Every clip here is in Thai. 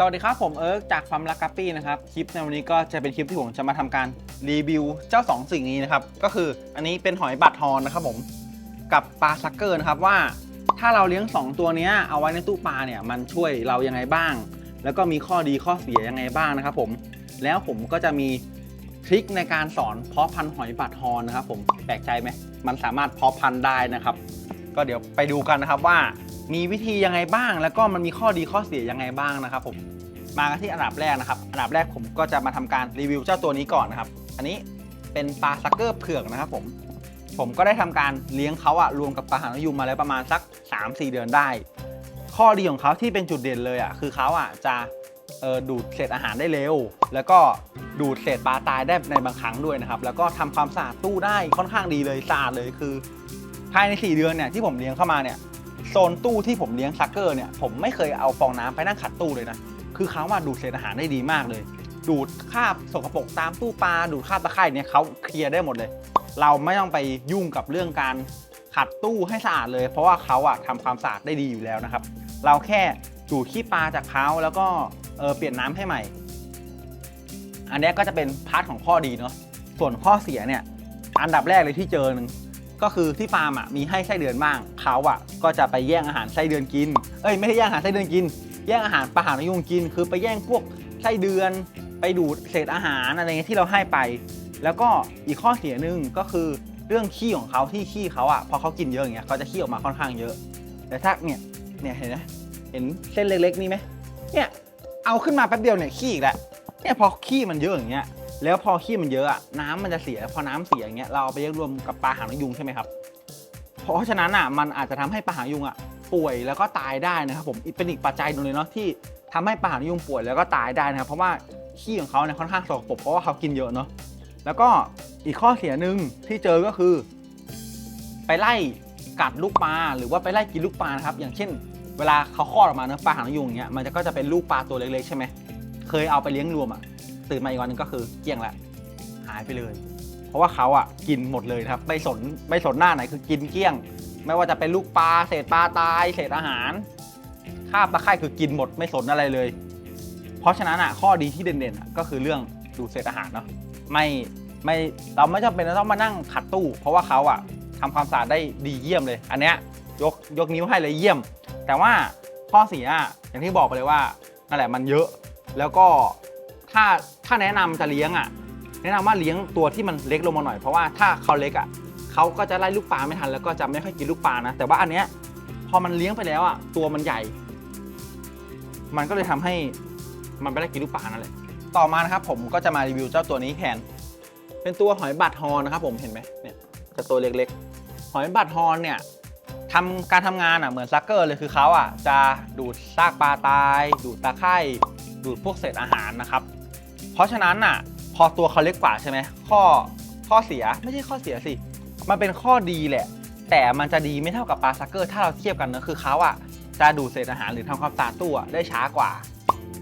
สวัสดีครับ ผมเอิร์กจากฟามลักกัปปี้นะครับ คลิปในวันนี้ก็จะเป็นคลิปที่ผมจะมาทำการรีวิวเจ้า 2 สิ่งนี้นะครับ ก็คืออันนี้เป็นหอยบัตรทอนนะครับผมกับปลาซักเกอร์นะครับว่า ถ้าเราเลี้ยง 2 ตัวนี้เอาไว้ในตู้ปลาเนี่ยมันช่วยเรายังไงบ้าง แล้วก็มีข้อดีข้อเสียยังไงบ้างนะครับผมแล้วผมก็จะมีทริคในการสอนเพาะพันธุ์หอยบัตรทอนนะครับผมแปลกใจไหมมันสามารถเพาะพันธุ์ได้นะครับ ก็เดี๋ยวไปดูกันนะครับว่า มีวิธียังไงบ้าง แล้วก็มันมีข้อดีข้อเสียยังไงบ้างนะครับผมมากันที่อันดับแรกนะครับ อันดับแรกผมก็จะมาทำการรีวิวเจ้าตัวนี้ก่อนนะครับ อันนี้เป็นปลาซักเกอร์เผือกนะครับผมผมก็ได้ทำการเลี้ยงเขาอะรวมกับปลาหางนกยูงมาแล้วประมาณสัก 3-4 เดือนได้ ข้อดีของเขาที่เป็นจุดเด่นเลยอะคือเขาอะจะดูดเศษอาหารได้เร็ว แล้วก็ดูดเศษปลาตายได้ในบางครั้งด้วยนะครับ แล้วก็ทำความสะอาดตู้ได้ค่อนข้างดีเลยสะอาดเลยคือ ภายใน 4 เดือนเนี่ยที่ผมเลี้ยงเข้ามาเนี่ย โซนตู้ที่ผมเลี้ยงซักเกอร์เนี่ยผมไม่เคยเอาฟองน้ำไปนั่งขัดตู้เลยนะ คือเขาว่าดูดเศษอาหารได้ดีมากเลย ดูดคราบสกปรกตามตู้ปลาดูดคราบตะไคร่เนี่ยเขาเคลียร์ได้หมดเลย เราไม่ต้องไปยุ่งกับเรื่องการขัดตู้ให้สะอาดเลย เพราะว่าเขาอะทำความสะอาดได้ดีอยู่แล้วนะครับ เราแค่ดูดขี้ปลาจากเขาแล้วก็เออเปลี่ยนน้ำให้ใหม่ อันนี้ก็จะเป็นพาร์ทของข้อดีเนาะส่วนข้อเสียเนี่ยอันดับแรกเลยที่เจอหนึ่ง ก็คือที่ฟาร์มอะมีให้ไส้เดือนบ้างเขาอะก็จะไปแย่งอาหารไส้เดือนกิน เอ้ยไม่ใช่แย่งอาหารไส้เดือนกิน แย่งอาหารปลาหางนกยุงกิน คือไปแย่งพวกไส้เดือนไปดูดเศษอาหารอะไรเงี้ยที่เราให้ไป แล้วก็อีกข้อเสียหนึ่งก็คือเรื่องขี้ของเขาที่ขี้เขาอะพอเขากินเยอะอย่างเงี้ยเขาจะขี้ออกมาค่อนข้างเยอะ แต่ถ้าเนี่ยเนี่ยเห็นไหมเห็นเส้นเล็กๆนี่ไหมเนี่ยเอาขึ้นมาแป๊บเดียวเนี่ยขี้อีกแล้วเนี่ยพอขี้มันเยอะอย่างเงี้ย แล้วพอขี้มันเยอะอะน้ำมันจะเสีย พอน้ำเสียอย่างเงี้ยเราเอาไปเลี้ยงรวมกับปลาหางนกยุงใช่ไหมครับ เพราะฉะนั้นอะมันอาจจะทำให้ปลาหางยุงอะป่วยแล้วก็ตายได้นะครับผมเป็นอีกปัจจัยหนึ่งเลยเนาะที่ทำให้ปลาหางยุงป่วยแล้วก็ตายได้นะครับเพราะว่าขี้ของเขาเนี่ยค่อนข้างสกปรกเพราะว่าเขากินเยอะเนาะแล้วก็อีกข้อเสียหนึ่งที่เจอก็คือ ไปไล่กัดลูกปลาหรือว่าไปไล่กินลูกปลานะครับอย่างเช่น เวลาเขาคลอดออกมาเนอะปลาหางนกยุงอย่างเงี้ยมันจะก็จะเป็นลูกปลาตัวเล็กๆใช่ไหมเคยเอาไปเลี้ยงรวมอะ ตื่นมาอีกวันหนึงก็คือเกลี้ยงละหายไปเลย เพราะว่าเขาอะกินหมดเลยครับไม่สนไม่สนหน้าไหนคือกินเกลี้ยง ไม่ว่าจะเป็นลูกปลาเศษปลาตายเศษอาหารคราบตะไคร่คือกินหมดไม่สนอะไรเลย เพราะฉะนั้นอะข้อดีที่เด่นๆอะก็คือเรื่องดูดเศษอาหารเนาะไม่ไม่เราไม่จำเป็นจะต้องมานั่งขัดตู้ เพราะว่าเขาอะทำความสะอาดได้ดีเยี่ยมเลย อันเนี้ยยกยกนิ้วให้เลยเยี่ยม แต่ว่าข้อเสียอะอย่างที่บอกไปเลยว่านั่นแหละมันเยอะ แล้วก็ ถ้าถ้าแนะนำจะเลี้ยงอะ แนะนำว่าเลี้ยงตัวที่มันเล็กลงมาหน่อยเพราะว่าถ้าเขาเล็กอะเขาก็จะไล่ลูกปลาไม่ทันแล้วก็จะไม่ค่อยกินลูกปลานะแต่ว่าอันเนี้ยพอมันเลี้ยงไปแล้วอะตัวมันใหญ่ มันก็เลยทำให้มันไม่ได้กินลูกปลานั่นแหละต่อมานะครับผมก็จะมารีวิวเจ้าตัวนี้แทนเป็นตัวหอยบัตรฮอนนะครับผมเห็นไหมเนี่ยจะตัวเล็กๆ หอยบัตรฮอนเนี่ยทำการทำงานอะเหมือนซักเกอร์เลยคือเขาอะจะดูดซากปลาตาย ดูดตะไคร่ดูดพวกเศษอาหารนะครับ เพราะฉะนั้นน่ะ พอตัวเขาเล็กกว่าใช่ไหมข้อข้อเสียไม่ใช่ข้อเสียสิ มันเป็นข้อดีแหละ แต่มันจะดีไม่เท่ากับปลาซักเกอร์ถ้าเราเทียบกันนะคือเขาอะจะดูดเศษอาหารหรือทำความสะอาดตู้อะได้ช้ากว่า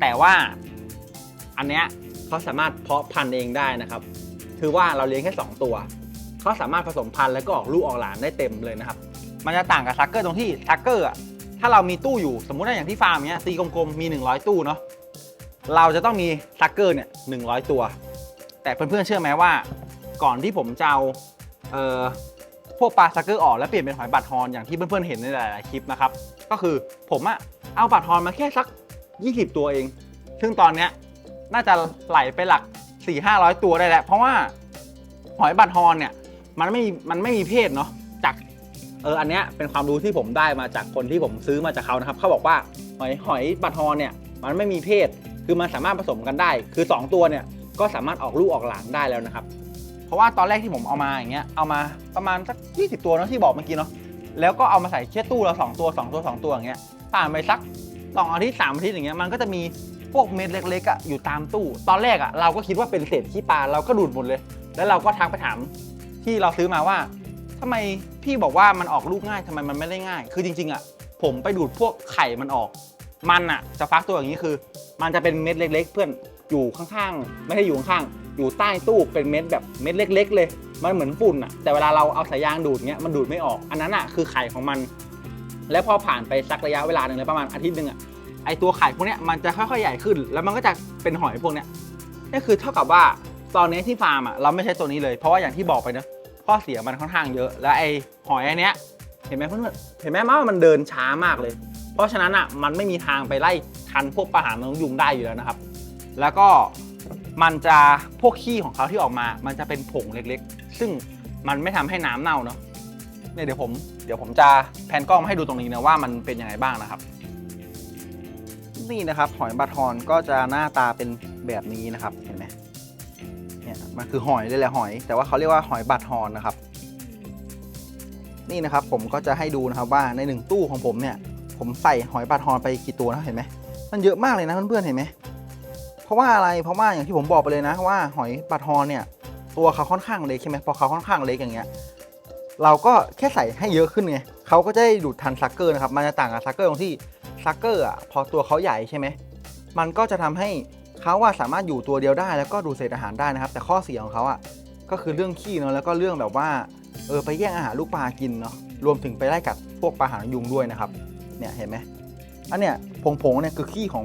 แต่ว่าอันเนี้ยเขาสามารถเพาะพันธุ์เองได้นะครับคือว่าเราเลี้ยงแค่ 2 ตัวเขาสามารถผสมพันธุ์แล้วก็ออกลูกออกหลานได้เต็มเลยนะครับ มันจะต่างกับซักเกอร์ตรงที่ซักเกอร์อะถ้าเรามีตู้อยู่สมมุติว่าอย่างที่ฟาร์มเนี้ยตีกลมๆมี 100 ตู้เนาะ เราจะต้องมีซักเกอร์เนี่ยหนึ่งตัว แต่เพื่อนๆเชื่อไหมว่า ก่อนที่ผมจะเอาเอ่อพวกปลาซักเกอร์ออกแล้วเปลี่ยนเป็นหอยบัตรทอนอย่างที่เพื่อนๆเห็นในหลายๆคลิปนะครับ ก็คือผมอะเอาบัตรทอนมาแค่สัก 20 ตัวเอง ซึ่งตอนเนี้ยน่าจะไหลไปหลัก 4 5 0 0 ตัวได้แล้ว เพราะว่าหอยบัตรทอนเนี่ยมันไม่มีมันไม่มีเพศเนาะจากเอออันเนี้ยเป็นความรู้ที่ผมได้มาจากคนที่ผมซื้อมาจากเขานะครับเขาบอกว่าหอยหอยบัตรทอนเนี่ยมันไม่มีเพศ คือมันสามารถผสมกันได้ คือ 2 ตัวเนี่ยก็สามารถออกลูกออกหลานได้แล้วนะครับ เพราะว่าตอนแรกที่ผมเอามาอย่างเงี้ยเอามาประมาณสัก20 ตัวเนอะที่บอกเมื่อกี้เนาะแล้วก็เอามาใส่แค่ตู้ละ2ตัว 2 ตัว 2 ตัวอย่างเงี้ยผ่านไปสักสองอาทิตย์สามอาทิตย์อย่างเงี้ยมันก็จะมีพวกเม็ดเล็กๆอะอยู่ตามตู้ ตอนแรกอะเราก็คิดว่าเป็นเศษขี้ปลาเราก็ดูดหมดเลย แล้วเราก็ทักไปถามที่เราซื้อมาว่าทำไมพี่บอกว่ามันออกลูกง่ายทำไมมันไม่ได้ง่าย คือจริงๆอะผมไปดูดพวกไข่มันออก มันอะจะฟักตัวอย่างนี้คือ มันจะเป็นเม็ดเล็ก ๆ เพื่อนอยู่ข้างๆ ไม่ใช่อยู่ข้างๆ อยู่ใต้ตู้เป็นเม็ดแบบเม็ดเล็ก ๆ เลย มันเหมือนฝุ่นอะแต่เวลาเราเอาสายยางดูดเงี้ยมันดูดไม่ออก อันนั้นอะคือไข่ของมัน แล้วพอผ่านไปสักระยะเวลาหนึ่งเลยประมาณอาทิตย์หนึ่งอะไอตัวไข่พวกเนี้ยมันจะค่อยๆ ใหญ่ขึ้น แล้วมันก็จะเป็นหอยพวกเนี้ยนี่คือเท่ากับว่าตอนนี้ที่ฟาร์มอะเราไม่ใช้ตัวนี้เลย เพราะว่าอย่างที่บอกไปนะข้อเสียมันค่อนข้างเยอะ และไอหอยอันเนี้ยเห็นไหมเพื่อนเห็นไหมว่ามันเดินช้ามากเลย เพราะฉะนั้นอะมันไม่มีทางไปไล่ทันพวกปลาหางนกยุงได้อยู่แล้วนะครับ แล้วก็มันจะพวกขี้ของเขาที่ออกมา มันจะเป็นผงเล็กๆ ซึ่งมันไม่ทำให้น้ำเน่าเนาะเนี่ยเดี๋ยวผมเดี๋ยวผมจะแพนกล้องมาให้ดูตรงนี้นะว่ามันเป็นยังไงบ้างนะครับ นี่นะครับหอยบาทอนก็จะหน้าตาเป็นแบบนี้นะครับเห็นไหมเนี่ยมันคือหอยเลยแหละหอย แต่ว่าเขาเรียกว่าหอยบาทอนนะครับ นี่นะครับผมก็จะให้ดูนะครับว่าในหนึ่งตู้ของผมเนี่ย ผมใส่หอยบาทอนไปกี่ตัวนะเห็นไหมมันเยอะมากเลยนะเพื่อนๆเห็นไหมเพราะว่าอะไรเพราะว่าอย่างที่ผมบอกไปเลยนะว่าหอยบาทอนเนี่ยตัวเขาค่อนข้างเล็กใช่ไหมพอเขาค่อนข้างเล็กอย่างเงี้ยเราก็แค่ใส่ให้เยอะขึ้นไงเขาก็จะได้ดูดทันซักเกอร์นะครับมันจะต่างกับซักเกอร์ตรงที่ซักเกอร์อะพอตัวเขาใหญ่ใช่ไหมมันก็จะทำให้เขาว่าสามารถอยู่ตัวเดียวได้แล้วก็ดูดเศษอาหารได้นะครับ แต่ข้อเสียของเขาอะก็คือเรื่องขี้เนาะแล้วก็เรื่องแบบว่าเออไปแย่งอาหารลูกปลากินเนาะรวมถึงไปไล่กัดพวกปลาหางยุงด้วยนะครับ เนี่ยเห็นไหมอันเนี้ยผงๆเนี่ยคือขี้ของ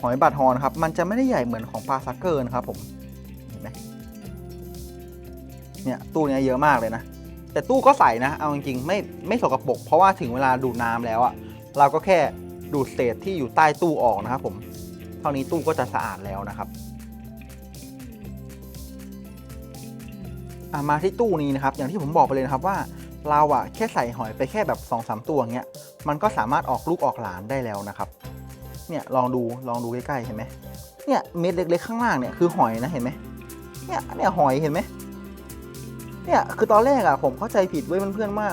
หอยบาทอนครับ มันจะไม่ได้ใหญ่เหมือนของปลาซักเกอร์นะครับผมเห็นไหมเนี่ยตู้เนี้ยเยอะมากเลยนะ แต่ตู้ก็ใส่นะ เอาจริงๆไม่ไม่สกปรกเพราะว่าถึงเวลาดูดน้ำแล้วอะเราก็แค่ดูดเศษที่อยู่ใต้ตู้ออกนะครับผมเท่านี้ตู้ก็จะสะอาดแล้วนะครับมาที่ตู้นี้นะครับ อย่างที่ผมบอกไปเลยนะครับว่า เราอะแค่ใส่หอยไปแค่แบบ2อสตัวเงี้ยมันก็สามารถออกลูกออกหลานได้แล้วนะครับ เนี่ยลองดูลองดูใกล้ๆเห็นไหมเนี่ยเม็ดเล็กๆข้างล่างเนี่ยคือหอยนะเห็นไหมเนี่ยเนี่ยหอยเห็นไหมเนี่ยคือตอนแรกอะผมเข้าใจผิดไว้ยเพื่อนๆว่า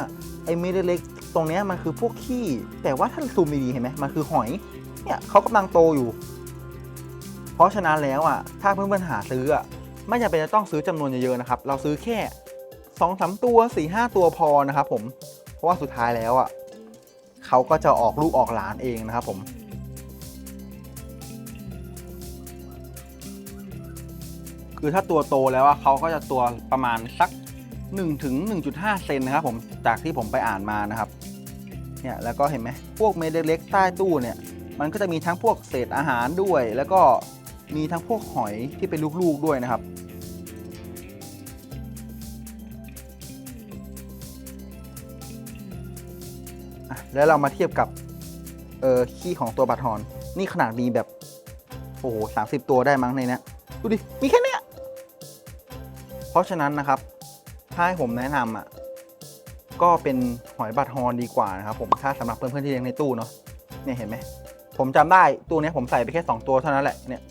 ไอ้เม็ดเล็กๆตรงเนี้ยมันคือพวกขี้แต่ว่าถ้าซูมดีๆเห็นไหมมันคือหอยเนี่ยเขากำลังโตอยู่ เพราะฉะนั้นแล้วอะถ้าเพื่อนๆหาซื้ออะไม่จำเป็นจะต้องซื้อจำนวนเยอะๆนะครับ เราซื้อแค่ สองสามตัวสี่ห้าตัวพอนะครับผม เพราะว่าสุดท้ายแล้วอะเขาก็จะออกลูกออกหลานเองนะครับผมคือถ้าตัวโตแล้วอะเขาก็จะตัวประมาณสัก1ถึง1.5 เซนนะครับผมจากที่ผมไปอ่านมานะครับเนี่ยแล้วก็เห็นไหมพวกเม็ดเล็กๆใต้ตู้เนี่ย มันก็จะมีทั้งพวกเศษอาหารด้วย แล้วก็มีทั้งพวกหอยที่เป็นลูกๆด้วยนะครับ แล้วเรามาเทียบกับเออขี้ของตัวบัตรฮอน นี่ขนาดมีแบบ โอ้โหสาตัวได้มั้งในนี้ดูดิ มีแค่เนี้ย เพราะฉะนั้นนะครับ ถ้าให้ผมแนะนำอะ ก็เป็นหอยบัตรฮอนดีกว่านะครับผม ถ้าสำหรับเพื่อนๆที่เลี้ยงในตู้เนาะ เนี่ยเห็นไหม ผมจำได้ตู้นี้ผมใส่ไปแค่ 2 ตัวเท่านั้นแหละ เนี่ย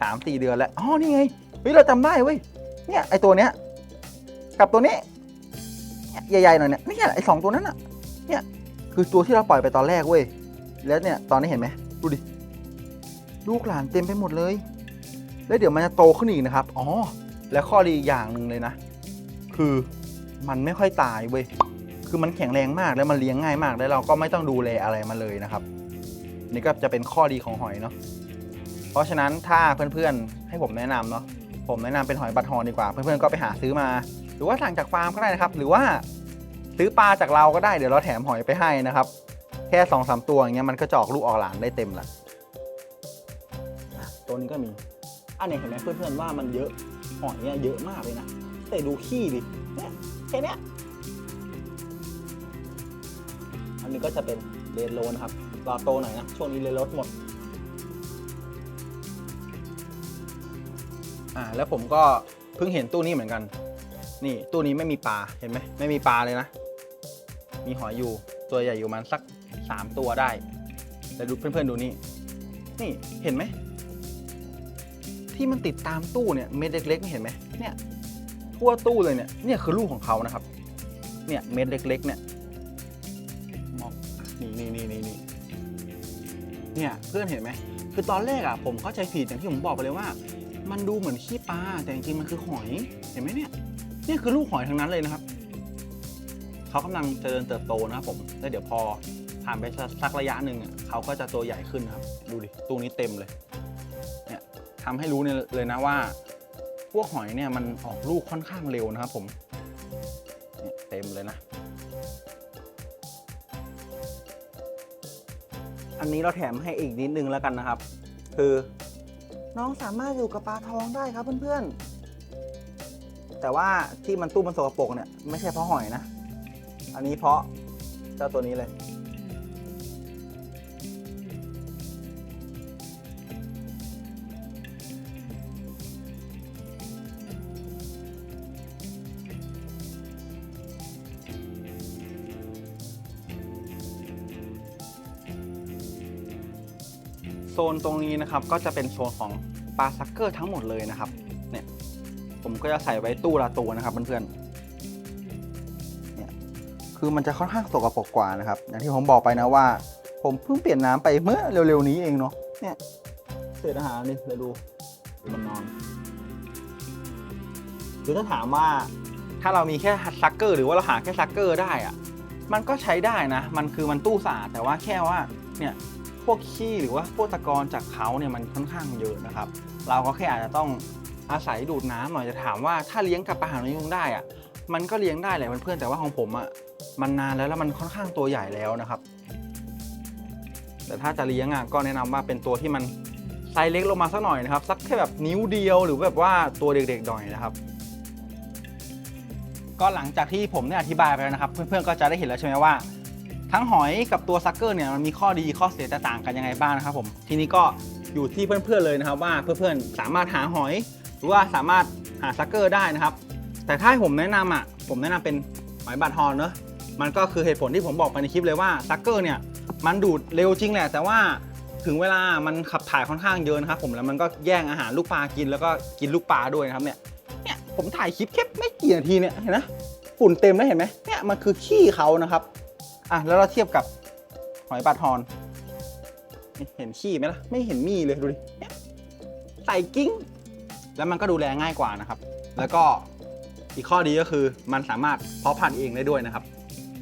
สามสี่เดือนแล้ว อ๋อ นี่ไง เฮ้ย เราจำได้เว้ย เนี่ยไอตัวเนี้ย กับตัวนี้ ใหญ่ๆหน่อยเนี่ยนี่ยไอสองตัวนั้นอะ เนี่ย คือตัวที่เราปล่อยไปตอนแรกเว้ย แล้วเนี่ยตอนนี้เห็นไหมดูดิ ลูกหลานเต็มไปหมดเลย แล้วเดี๋ยวมันจะโตขึ้นอีกนะครับ อ๋อ แล้วข้อดีอีกอย่างหนึ่งเลยนะ คือมันไม่ค่อยตายเว้ย คือมันแข็งแรงมากแล้วมันเลี้ยงง่ายมาก แล้วเราก็ไม่ต้องดูแลอะไรมาเลยนะครับ นี่ก็จะเป็นข้อดีของหอยเนาะ เพราะฉะนั้นถ้าเพื่อนๆให้ผมแนะนำเนาะ ผมแนะนำเป็นหอยบัตรฮอนดีกว่า เพื่อนๆก็ไปหาซื้อมา หรือว่าสั่งจากฟาร์มก็ได้นะครับ หรือว่า ซื้อปลาจากเราก็ได้เดี๋ยวเราแถมหอยไปให้นะครับ แค่สองสามตัวอย่างเงี้ยมันก็จะอกลูกออกหลานได้เต็มละตัวนี้ก็มี อันนี้เห็นไหมเพื่อนๆว่ามันเยอะหอยเนี่ยเยอะมากเลยนะแต่ดูขี้ดิเนี่ยแค่เนี้ยอันนี้ก็จะเป็นเรดโลนะครับรอโตหน่อยนะช่วงนี้เรดโลหมดอ่าแล้วผมก็เพิ่งเห็นตู้นี้เหมือนกัน นี่ตู้นี้ไม่มีปลาเห็นไหมไม่มีปลาเลยนะ มีหอยอยู่ตัวใหญ่อยู่ประมันสักสามตัวได้ แต่ดูเพื่อนๆดูนี่ นี่เห็นไหม ที่มันติดตามตู้เนี่ยเม็ดเล็กๆเห็นไหมเนี่ยทั่วตู้เลยเนี่ยเนี่ยคือลูกของเขานะครับ เนี่ยเม็ดเล็ก ๆ เนี่ยมองนี่นี่นี่นี่นี่เนี่ยเพื่อนเห็นไหมคือตอนแรกอะผมเข้าใจผิดอย่างที่ผมบอกไปเลยว่า มันดูเหมือนขี้ปลาแต่จริงๆมันคือหอยเห็นไหมเนี่ยเนี่ยคือลูกหอยทั้งนั้นเลยนะครับ เขากำลังเจริญเติบโตนะครับผมแล้วเดี๋ยวพอผ่านไปสักระยะหนึ่งเขาก็จะตัวใหญ่ขึ้นครับ ดูดิตู้นี้เต็มเลยเนี่ยทำให้รู้เลยนะว่า พวกหอยเนี่ยมันออกลูกค่อนข้างเร็วนะครับผมเนี่ยเต็มเลยนะ อันนี้เราแถมให้อีกนิดนึงแล้วกันนะครับ คือน้องสามารถอยู่กับปลาทองได้ครับเพื่อนๆ แต่ว่าที่มันตู้มันสกปรกเนี่ยไม่ใช่เพราะหอยนะ อันนี้เพาะเจ้าตัวนี้เลย โซนตรงนี้นะครับก็จะเป็นโซนของปลาซักเกอร์ทั้งหมดเลยนะครับ เนี่ย ผมก็จะใส่ไว้ตู้ละตัวนะครับเพื่อนๆ คือมันจะค่อนข้างสกปรกกว่านะครับ อย่างที่ผมบอกไปนะว่า ผมเพิ่งเปลี่ยนน้ำไปเมื่อเร็วๆนี้เองเนาะเนี่ยเศษอาหารนี่เลยดูมันนอนคือถ้าถามว่าถ้าเรามีแค่ซักเกอร์หรือว่าเราหาแค่ซักเกอร์ได้อะมันก็ใช้ได้นะ มันคือมันตู้สะอาดแต่ว่าแค่ว่าเนี่ยพวกขี้หรือว่าพวกตะกอนจากเขาเนี่ยมันค่อนข้างเยอะนะครับ เราก็แค่อาจจะต้องอาศัยดูดน้ำหน่อยจะถามว่าถ้าเลี้ยงกับปลาหางนยุงได้อะ มันก็เลี้ยงได้แหละเพื่อนๆแต่ว่าของผมอะมันนานแล้วแล้วมันค่อนข้างตัวใหญ่แล้วนะครับ แต่ถ้าจะเลี้ยงอะก็แนะนำว่าเป็นตัวที่มันไซส์เล็กลงมาสักหน่อยนะครับ สักแค่แบบนิ้วเดียวหรือแบบว่าตัวเด็กๆหน่อยนะครับ ก็หลังจากที่ผมได้อธิบายไปแล้วนะครับ เพื่อนๆก็จะได้เห็นแล้วใช่ไหมว่า ทั้งหอยกับตัวซักเกอร์เนี่ยมันมีข้อดีข้อเสียแตกต่างกันยังไงบ้างนะครับ ผมทีนี้ก็อยู่ที่เพื่อนๆเลยนะครับ ว่าเพื่อนๆสามารถหาหอย หรือว่าสามารถหาซักเกอร์ได้นะครับ แต่ถ้าผมแนะนำอะ ผมแนะนำเป็นหอยบาดฮอนเนอะมันก็คือเหตุผลที่ผมบอกไปในคลิปเลยว่าซักเกอร์เนี่ย มันดูดเร็วจริงแหละ แต่ว่าถึงเวลามันขับถ่ายค่อนข้างเยอะนะครับผมแล้วมันก็แย่งอาหารลูกปลากินแล้วก็กินลูกปลาด้วยนะครับเนี่ยเนี่ยผมถ่ายคลิปแค่ไม่กี่นาทีเนี่ยเห็นไหมฝุ่นเต็มแล้วเห็นไหมเนี่ยมันคือขี้เขานะครับอะแล้วเราเทียบกับหอยปลาทอนเห็นขี้ไหมล่ะไม่เห็นมีเลยดูดิใส่กิ้ง แล้วมันก็ดูแลง่ายกว่านะครับ แล้วก็ อีกข้อดีก็คือมันสามารถเพาะพันธุ์เองได้ด้วยนะครับ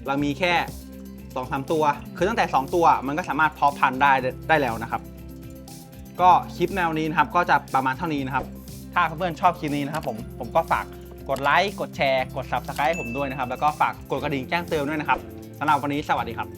เรามีแค่2อสตัว คือตั้งแต่ 2 ตัวมันก็สามารถเพาะพันธุ์ได้ได้แล้วนะครับ ก็คลิปแนวนี้นะครับก็จะประมาณเท่านี้นะครับ ถ้าเพื่อนๆชอบคลิปนี้นะครับผมผมก็ฝากกดไลค์กดแชร์ กด subscribe ให้ผมด้วยนะครับ แล้วก็ฝากกดกระดิ่งแจ้งเตือนด้วยนะครับสำหรับวันนี้สวัสดีครับ